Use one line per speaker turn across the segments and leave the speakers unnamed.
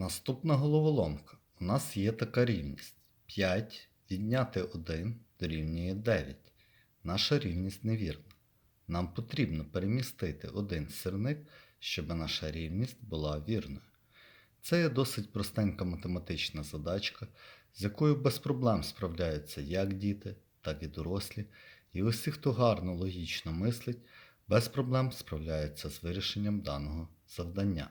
Наступна головоломка. У нас є така рівність. 5 відняти 1 дорівнює 9. Наша рівність невірна. Нам потрібно перемістити один сірник, щоб наша рівність була вірною. Це є досить простенька математична задачка, з якою без проблем справляються як діти, так і дорослі, і усі, хто гарно логічно мислить, без проблем справляються з вирішенням даного завдання.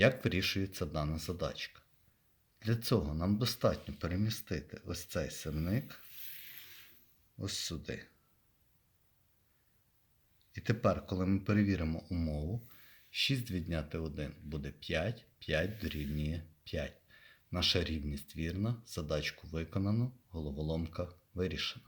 Як вирішується дана задачка? Для цього нам достатньо перемістити ось цей сирник ось сюди. І тепер, коли ми перевіримо умову, 6 відняти 1 буде 5, 5 дорівнює 5. Наша рівність вірна, задачку виконано, головоломка вирішена.